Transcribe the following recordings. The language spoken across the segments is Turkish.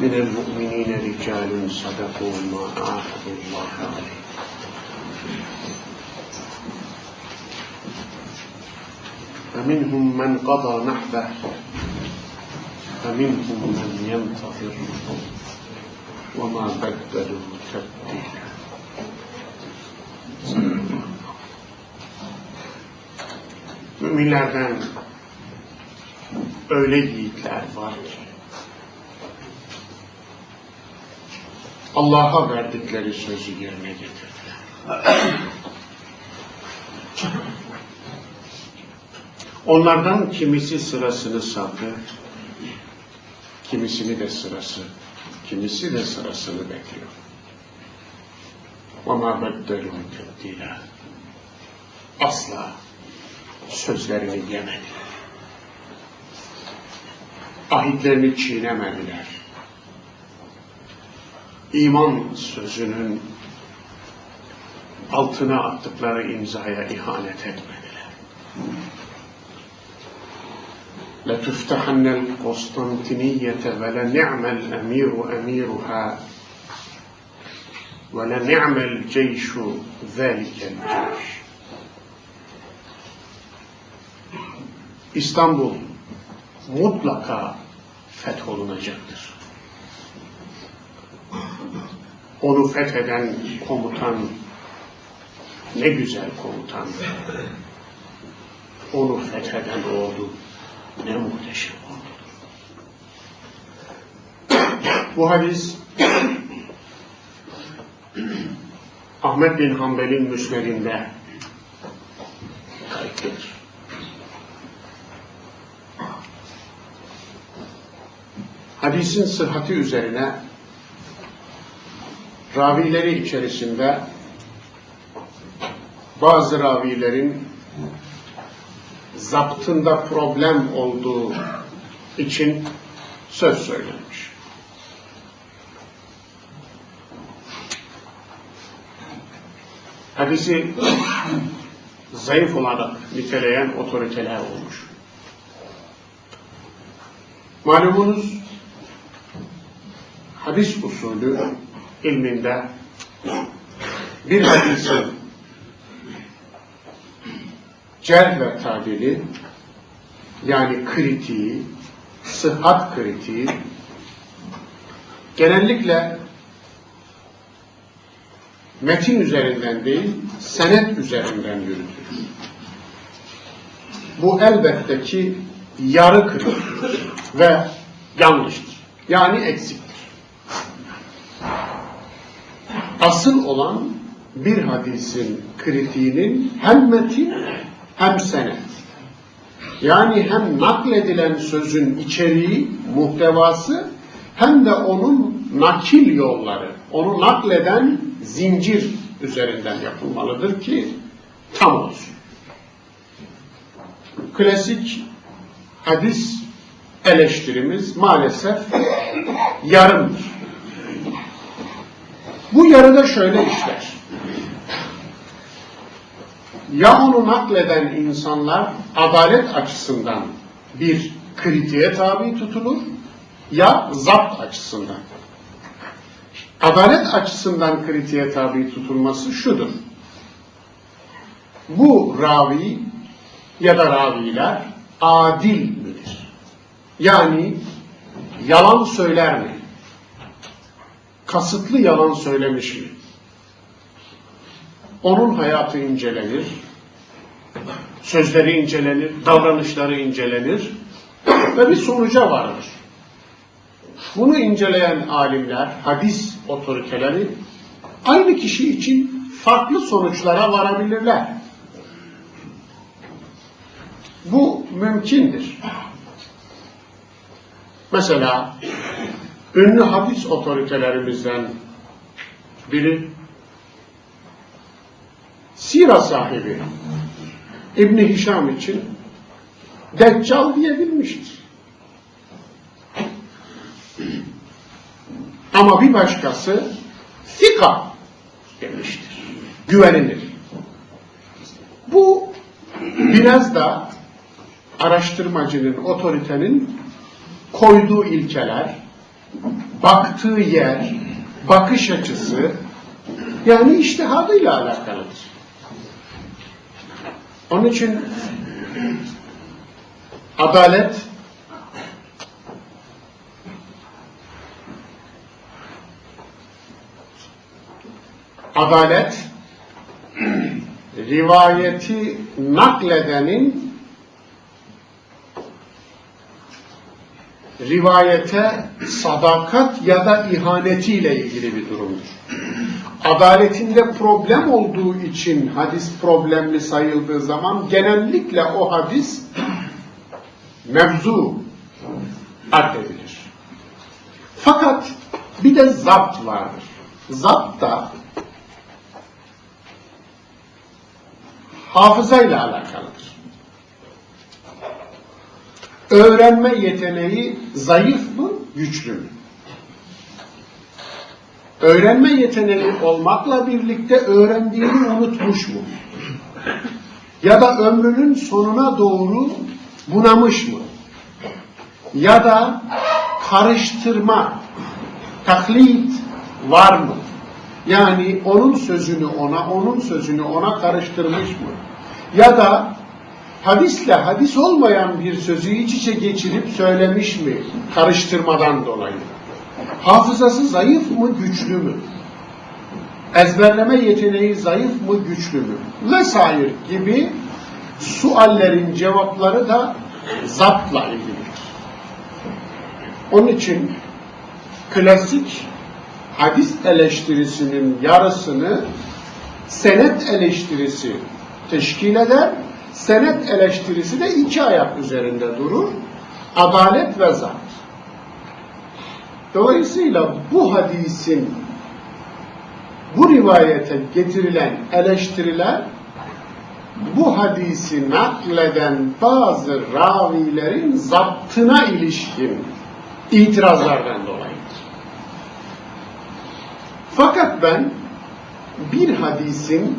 من المؤمنين رجال صدقوا ما عاهدوا الله عليه. فمنهم من قضى نحبه فمنهم من ينتظر وما بدلوا تبديلا. Müminlerden öyle yiğitler var ki Allah'a verdikleri sözü yerine getirdiler. Onlardan kimisi sırasını savdı, kimisini de sırası, kimisi de sırasını bekliyor. وَمَا بَدَّلُوا تَبْدِيلًا Asla sözlerini yemediler. Ahitlerini çiğnemediler. İman sözünün altına attıkları imzaya ihanet etmediler. لَتُفْتَحَنَّ الْقُسْطَنْتِنِيَّةَ وَلَنِعْمَ الْأَمِيرُ أَمِيرُهَا وَلَنِعْمَ الْجَيْشُ ذَلِكَ الْجَيْشُ İstanbul mutlaka fetholunacaktır. Onu fetheden komutan ne güzel komutan. Onu fetheden ordu ne muhteşem ordu. Bu hadis Ahmet bin Hanbel'in müsnedinde kayıtlıdır. Hadisin sıhhati üzerine ravileri içerisinde bazı ravilerin zaptında problem olduğu için söz söylenmiş. Hadisi zayıf olarak niteleyen otoriteler olmuş. Malumunuz hadis usulü ilminde bir hadisin cerh ve tadili yani kritiği, sıhhat kritiği genellikle metin üzerinden değil, senet üzerinden yürütülür. Bu elbette ki yarı kritiktir ve yanlıştır. Yani eksiktir. Asıl olan bir hadisin kritiğinin hem metin hem senet. Yani hem nakledilen sözün içeriği, muhtevası hem de onun nakil yolları, onu nakleden zincir üzerinden yapılmalıdır ki tam olsun. Klasik hadis eleştirimiz maalesef yarımdır. Bu yarıda şöyle işler. Ya onu nakleden insanlar adalet açısından bir kritiğe tabi tutulur ya zapt açısından. Adalet açısından kritiğe tabi tutulması şudur. Bu ravi ya da raviler adil midir? Yani yalan söyler mi? Kasıtlı yalan söylemiş mi? Onun hayatı incelenir, sözleri incelenir, davranışları incelenir ve bir sonuca varır. Bunu inceleyen alimler, hadis otoriteleri aynı kişi için farklı sonuçlara varabilirler. Bu mümkündür. Mesela ünlü hadis otoritelerimizden biri Sira sahibi İbni Hişam için Deccal diyebilmiştir. Ama bir başkası Fika demiştir. Güvenilir. Bu biraz da araştırmacının, otoritenin koyduğu ilkeler, baktığı yer, bakış açısı yani iştihadıyla alakalıdır. Onun için adalet adalet rivayeti nakledenin rivayete sadakat ya da ihanetiyle ilgili bir durumdur. Adaletinde problem olduğu için hadis problemli sayıldığı zaman genellikle o hadis mevzu addedilir. Fakat bir de zapt vardır. Zapt da hafızayla alakalıdır. Öğrenme yeteneği zayıf mı, güçlü mü? Öğrenme yeteneği olmakla birlikte öğrendiğini unutmuş mu? Ya da ömrünün sonuna doğru bunamış mı? Ya da karıştırma, taklit var mı? Yani onun sözünü ona, onun sözünü ona karıştırmış mı? Ya da hadisle hadis olmayan bir sözü iç içe geçirip söylemiş mi? Karıştırmadan dolayı. Hafızası zayıf mı, güçlü mü? Ezberleme yeteneği zayıf mı, güçlü mü? Vesaire gibi suallerin cevapları da zaptla ilgilidir. Onun için klasik hadis eleştirisinin yarısını senet eleştirisi teşkil eder. Senet eleştirisi de iki ayak üzerinde durur. Adalet ve zat. Dolayısıyla bu hadisin bu rivayete getirilen eleştiriler bu hadisi nakleden bazı ravilerin zaptına ilişkin itirazlardan dolayıdır. Fakat ben bir hadisin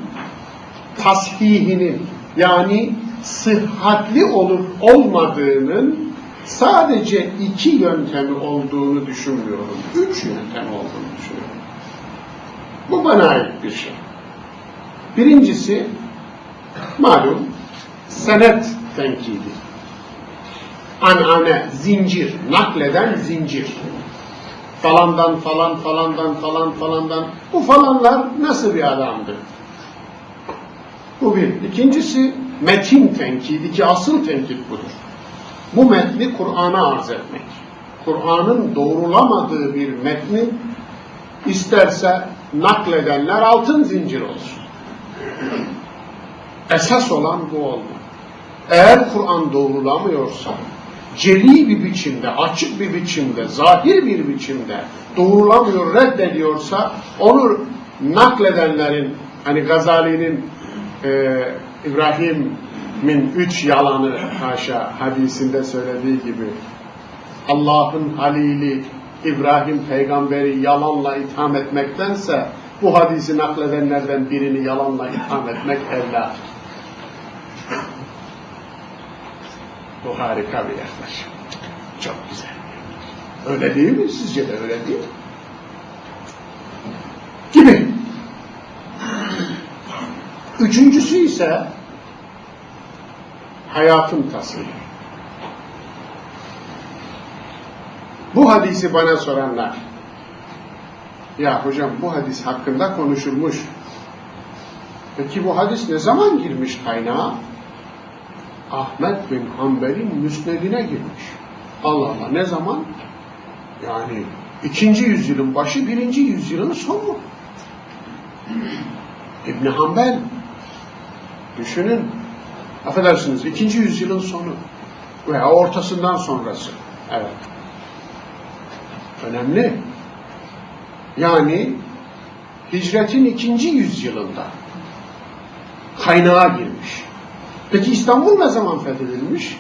tasihinin yani sıhhatli olup olmadığının sadece iki yöntemi olduğunu düşünmüyorum. Üç yöntem olduğunu düşünüyorum. Bu bana ait bir şey. Birincisi malum senet tenkidi. Anane, zincir, nakleden zincir. Falandan falan falandan falan falandan. Bu falanlar nasıl bir adamdı? Bu bir. İkincisi metin tenkidi ki asıl tenkit budur. Bu metni Kur'an'a arz etmek. Kur'an'ın doğrulamadığı bir metni isterse nakledenler altın zincir olsun. Esas olan bu olmalı. Eğer Kur'an doğrulamıyorsa, celi bir biçimde, açık bir biçimde, zahir bir biçimde doğrulamıyor, reddediyorsa onu nakledenlerin, hani Gazali'nin e, İbrahim'in üç yalanı haşa hadisinde söylediği gibi Allah'ın halili İbrahim peygamberi yalanla itham etmektense bu hadisi nakledenlerden birini yalanla itham etmek evladır. Bu harika bir yaklaşım. Çok güzel. Öyle değil mi? Sizce de öyle değil mi? Gibi. Üçüncüsü ise hayatın tasviri. Bu hadisi bana soranlar, ya hocam bu hadis hakkında konuşulmuş. Peki bu hadis ne zaman girmiş kaynağa? Ahmet bin Hanbel'in müsnedine girmiş. Allah Allah ne zaman? Yani ikinci yüzyılın başı, birinci yüzyılın sonu. İbn Hanbel düşünün affedersiniz ikinci yüzyılın sonu veya ortasından sonrası. Evet. Önemli. Yani hicretin ikinci yüzyılında kaynağa girmiş. Peki İstanbul ne zaman fethedilmiş?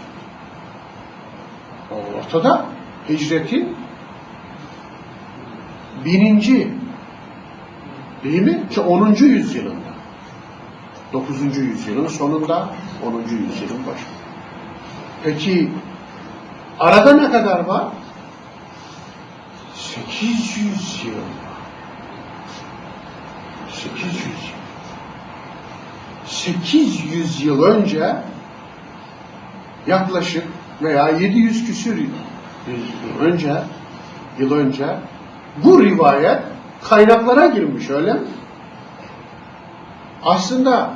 Ortada. Hicretin bininci değil mi? Ki 10. yüzyılında. 9. yüzyılın sonunda 10. yüzyılın başında. Peki arada ne kadar var? 800 yıl. 800 yıl. 800 yıl önce yaklaşık veya 700 küsür yıl önce yıl önce bu rivayet kaynaklara girmiş öyle mi? Aslında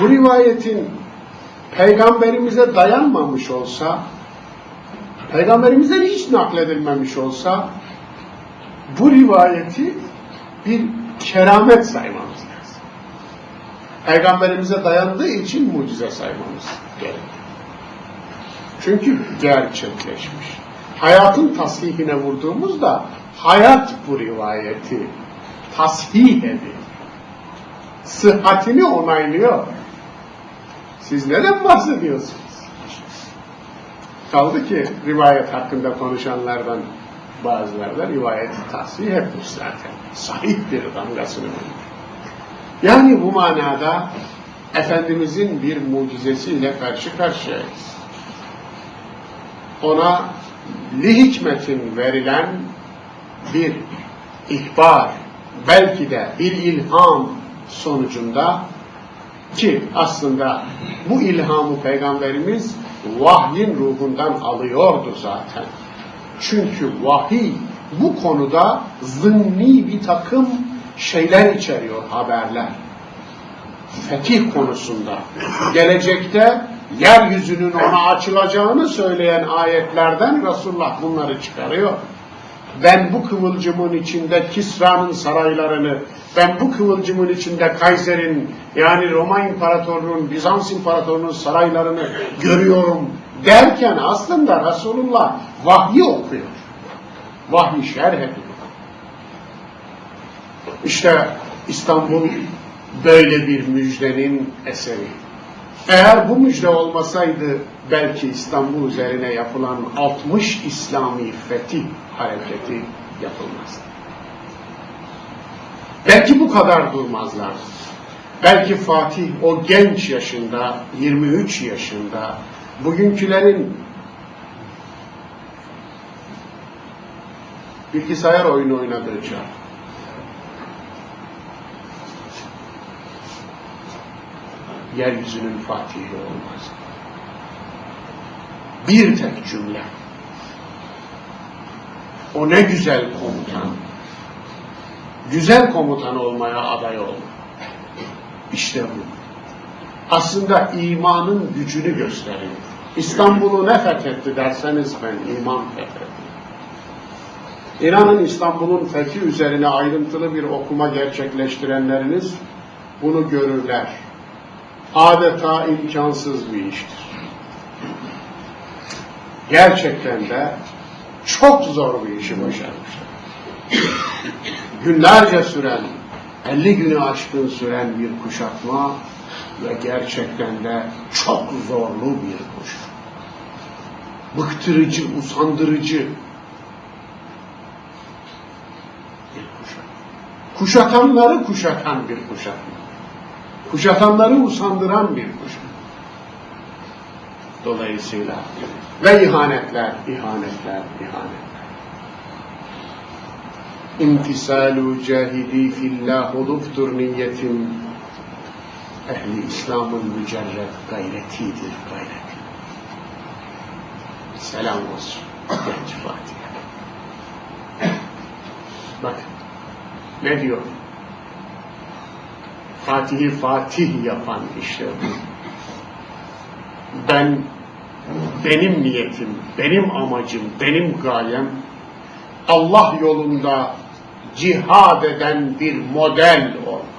bu rivayetin peygamberimize dayanmamış olsa peygamberimizden hiç nakledilmemiş olsa bu rivayeti bir keramet saymamız lazım. Peygamberimize dayandığı için mucize saymamız gerekiyor. Çünkü gerçekleşmiş. Hayatın tasihine vurduğumuzda hayat bu rivayeti tasih ediyor. Sıhhatini onaylıyor. Siz neden bahsediyorsunuz? Kaldı ki rivayet hakkında konuşanlardan bazıları da rivayeti tahsih etmiş zaten. Sahih bir damgasını vurmuş. Yani bu manada Efendimizin bir mucizesiyle karşı karşıyayız. Ona li hikmetin verilen bir ihbar, belki de bir ilham sonucunda ki aslında bu ilhamı Peygamberimiz vahyin ruhundan alıyordu zaten. Çünkü vahiy bu konuda zımni bir takım şeyler içeriyor haberler. Fetih konusunda gelecekte yeryüzünün ona açılacağını söyleyen ayetlerden Resulullah bunları çıkarıyor. Ben bu kıvılcımın içinde Kisra'nın saraylarını, ben bu kıvılcımın içinde Kaiser'in yani Roma İmparatorluğu'nun, Bizans İmparatorluğu'nun saraylarını görüyorum derken aslında Resulullah vahyi okuyor. Vahyi şerh ediyor. İşte İstanbul böyle bir müjdenin eseri. Eğer bu müjde olmasaydı belki İstanbul üzerine yapılan 60 İslami fetih hareketi yapılmazdı. Belki bu kadar durmazlar. Belki Fatih o genç yaşında, 23 yaşında, bugünkülerin bilgisayar oyunu oynadığı çağ. Yeryüzünün Fatihi olmaz. Bir tek cümle. O ne güzel komutan. Güzel komutan olmaya aday oldu. İşte bu. Aslında imanın gücünü gösteriyor. İstanbul'u ne fethetti derseniz ben iman fethettim. İnanın İstanbul'un fethi üzerine ayrıntılı bir okuma gerçekleştirenleriniz bunu görürler. Adeta imkansız bir iştir. Gerçekten de çok zor bir işi başarmışlar. Günlerce süren, 50 günü aşkın süren bir kuşatma ve gerçekten de çok zorlu bir kuşatma. Bıktırıcı, usandırıcı. Kuşatanları kuşatan bir kuşatma. Kuşatanları usandıran bir kuşatma. Dolayısıyla ve ihanetler, ihanetler, ihanetler. İmtisalu cahidi fillah oluftur niyetim. Ehli İslam'ın mücerred gayretidir gayreti. Selam olsun genç Fatih. Bakın ne diyor? Fatih'i Fatih yapan işte bu. Ben benim niyetim, benim amacım, benim gayem Allah yolunda cihad eden bir model olmak.